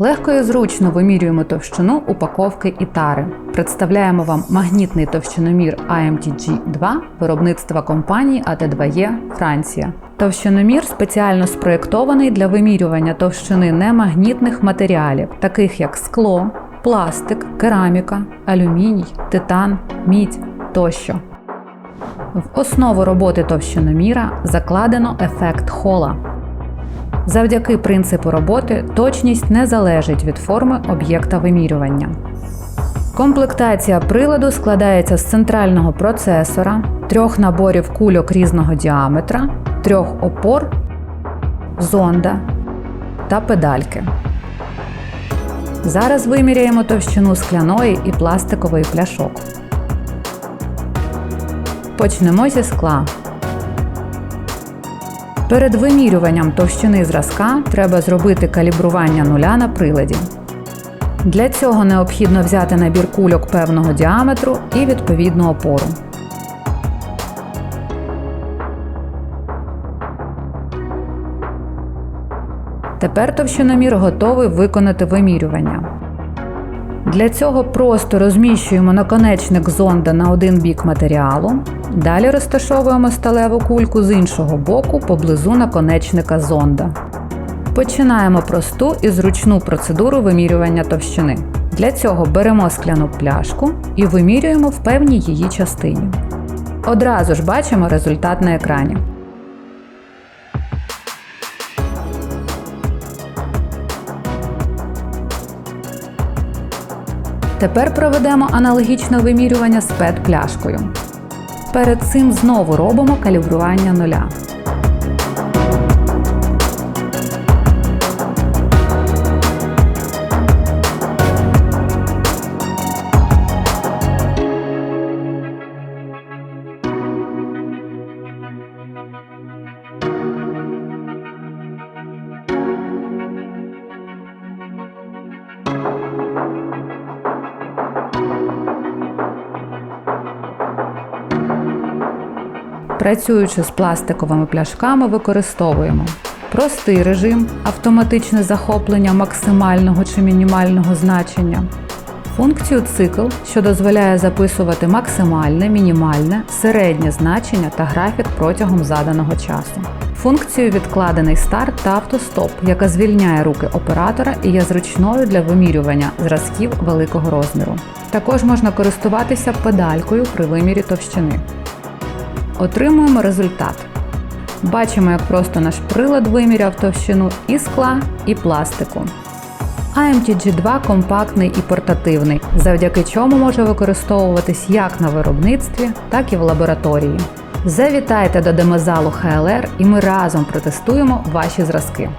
Легко і зручно вимірюємо товщину упаковки і тари. Представляємо вам магнітний товщиномір AMTG2 виробництва компанії AT2E Франція. Товщиномір спеціально спроєктований для вимірювання товщини немагнітних матеріалів, таких як скло, пластик, кераміка, алюміній, титан, мідь тощо. В основу роботи товщиноміра закладено ефект хола. Завдяки принципу роботи точність не залежить від форми об'єкта вимірювання. Комплектація приладу складається з центрального процесора, трьох наборів кульок різного діаметра, трьох опор, зонда та педальки. Зараз виміряємо товщину скляної і пластикової пляшок. Почнемо зі скла. Перед вимірюванням товщини зразка треба зробити калібрування нуля на приладі. Для цього необхідно взяти набір кульок певного діаметру і відповідну опору. Тепер товщиномір готовий виконати вимірювання. Для цього просто розміщуємо наконечник зонда на один бік матеріалу. Далі розташовуємо сталеву кульку з іншого боку поблизу наконечника зонда. Починаємо просту і зручну процедуру вимірювання товщини. Для цього беремо скляну пляшку і вимірюємо в певній її частині. Одразу ж бачимо результат на екрані. Тепер проведемо аналогічне вимірювання з ПЕТ-пляшкою. Перед цим знову робимо калібрування нуля. Працюючи з пластиковими пляшками, використовуємо простий режим, автоматичне захоплення максимального чи мінімального значення, функцію цикл, що дозволяє записувати максимальне, мінімальне, середнє значення та графік протягом заданого часу. Функцію відкладений старт та автостоп, яка звільняє руки оператора і є зручною для вимірювання зразків великого розміру. Також можна користуватися педалькою при вимірі товщини. Отримуємо результат. Бачимо, як просто наш прилад виміряв товщину і скла, і пластику. AMTG2 компактний і портативний, завдяки чому може використовуватись як на виробництві, так і в лабораторії. Завітайте до демозалу HLR і ми разом протестуємо ваші зразки.